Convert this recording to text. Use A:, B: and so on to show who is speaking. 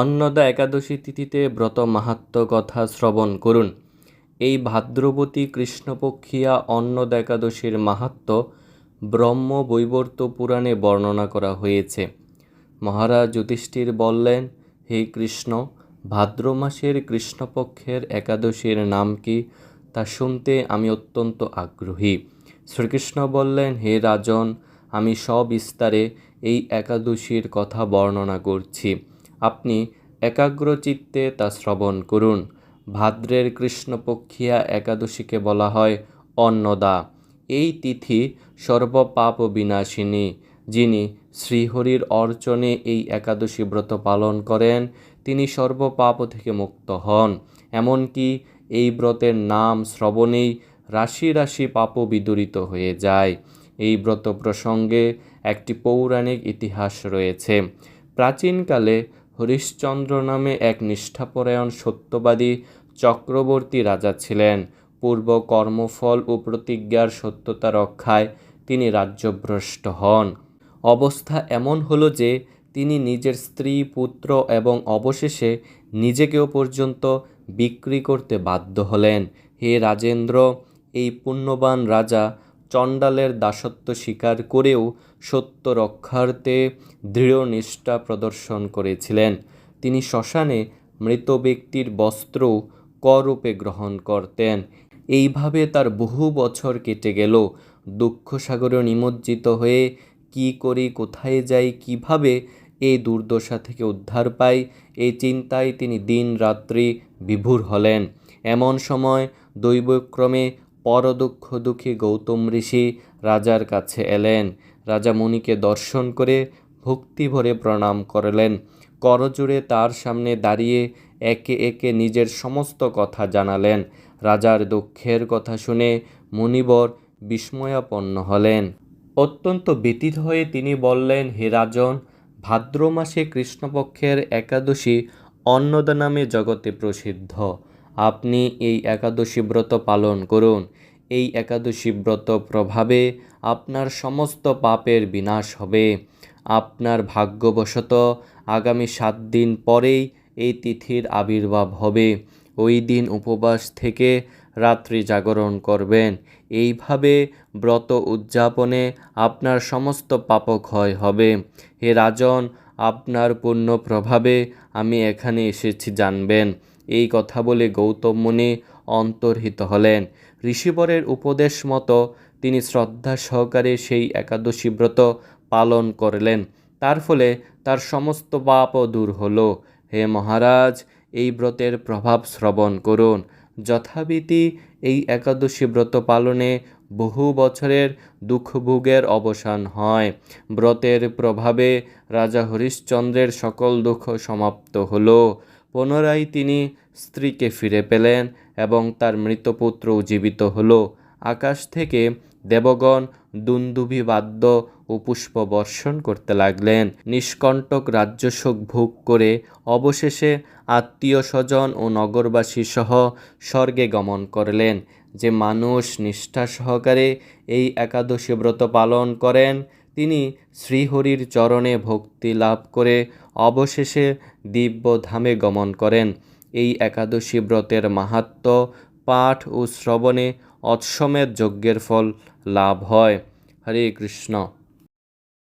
A: অন্নদা একাদশী তিথিতে ব্রত মাহাত্ম্য কথা শ্রবণ করুন। এই ভাদ্রবতী কৃষ্ণপক্ষিয়া অন্নদা একাদশীর মাহাত্ম্য ব্রহ্ম বৈবর্ত পুরাণে বর্ণনা করা হয়েছে। মহারাজ যুধিষ্ঠির বললেন, হে কৃষ্ণ, ভাদ্র মাসের কৃষ্ণপক্ষের একাদশীর নাম কি? তা শুনতে আমি অত্যন্ত আগ্রহী। শ্রীকৃষ্ণ বললেন, হে রাজন, আমি সবিস্তারে এই একাদশীর কথা বর্ণনা করছি। আপনি একাগ্রচিত্তে তা শ্রবণ করুন। ভাদ্রের কৃষ্ণপক্ষিয়া একাদশীকে বলা হয় অন্নদা। এই তিথি সর্বপাপ বিনাশিনী যিনি শ্রীহরির অর্চনে এই একাদশী ব্রত পালন করেন, তিনি সর্বপাপ থেকে মুক্ত হন। এমনকি এই ব্রতের নাম শ্রবণেই রাশি রাশি পাপ বিদূরিত হয়ে যায়। এই ব্রত প্রসঙ্গে একটি পৌরাণিক ইতিহাস রয়েছে। প্রাচীনকালে হরিশ্চন্দ্র নামে এক নিষ্ঠাপরায়ণ সত্যবাদী চক্রবর্তী রাজা ছিলেন। পূর্ব কর্মফল ও প্রতিজ্ঞার সত্যতা রক্ষায় তিনি রাজ্যভ্রষ্ট হন। অবস্থা এমন হলো যে, তিনি নিজের স্ত্রী, পুত্র এবং অবশেষে নিজেকেও পর্যন্ত বিক্রি করতে বাধ্য হলেন। হে রাজেন্দ্র, এই পুণ্যবান রাজা চণ্ডালের দাসত্ব স্বীকার করেও সত্য রক্ষার্থে দৃঢ় নিষ্ঠা প্রদর্শন করেছিলেন। তিনি শ্মশানে মৃত ব্যক্তির বস্ত্র করূপে গ্রহণ করতেন। এইভাবে তার বহু বছর কেটে গেল। দুঃখ সাগরে নিমজ্জিত হয়ে কি করি, কোথায় যাই কীভাবে এই দুর্দশা থেকে উদ্ধার পাই এই চিন্তায় তিনি দিন রাত্রি বিভোর হলেন। এমন সময় দৈবক্রমে পরদুঃখ দুঃখী গৌতম ঋষি রাজার কাছে এলেন। রাজা মুনিকে দর্শন করে ভক্তি ভরে প্রণাম করলেন। করজোড়ে তার সামনে দাঁড়িয়ে একে একে নিজের সমস্ত কথা জানালেন। রাজার দুঃখের কথা শুনে মুনিবর বিস্ময়াপন্ন হলেন। অত্যন্ত ব্যতীত হয়ে তিনি বললেন, হে রাজন ভাদ্র মাসে কৃষ্ণপক্ষের একাদশী অন্নদা নামে জগতে প্রসিদ্ধ। আপনি এই একাদশী ব্রত পালন করুন। এই একাদশী ব্রত প্রভাবে আপনার সমস্ত পাপের বিনাশ হবে। আপনার ভাগ্যবশত আগামী সাত দিন পরেই এই তিথির আবির্ভাব হবে। ওই দিন উপবাস থেকে রাত্রি জাগরণ করবেন। এইভাবে ব্রত উদযাপনে আপনার সমস্ত পাপক্ষয় হবে। হে রাজন, আপনার পূর্ণ প্রভাবে আমি এখানে এসেছি জানবেন। এই কথা বলে গৌতম মুনি অন্তর্হিত হলেন। ঋষিবরের উপদেশ মতো তিনি শ্রদ্ধা সহকারে সেই একাদশী ব্রত পালন করলেন। তার ফলে তার সমস্ত পাপও দূর হল। হে মহারাজ, এই ব্রতের প্রভাব শ্রবণ করুন। যথাবিধি এই একাদশী ব্রত পালনে বহু বছরের দুঃখভোগের অবসান হয়। ব্রতের প্রভাবে রাজা হরিশ্চন্দ্রের সকল দুঃখ সমাপ্ত হলো। পুনরায় তিনি স্ত্রীকে ফিরে পেলেন এবং তার মৃতপুত্র জীবিত হল। আকাশ থেকে দেবগণ দুন্দুভি বাদ্য ও পুষ্প বর্ষণ করতে লাগলেন। নিষ্কণ্টক রাজ্যসুখ ভোগ করে অবশেষে আত্মীয় স্বজন ও নগরবাসী সহ স্বর্গে গমন করলেন। যে মানুষ নিষ্ঠা সহকারে এই একাদশী ব্রত পালন করেন, তিনি শ্রীহরির চরণে ভক্তি লাভ করে অবশেষে দিব্য ধামে গমন করেন। এই একাদশী ব্রতের মাহাত্ম পাঠ ও শ্রবণে অশ্বমেধ যজ্ঞের ফল লাভ হয়। হরে কৃষ্ণ।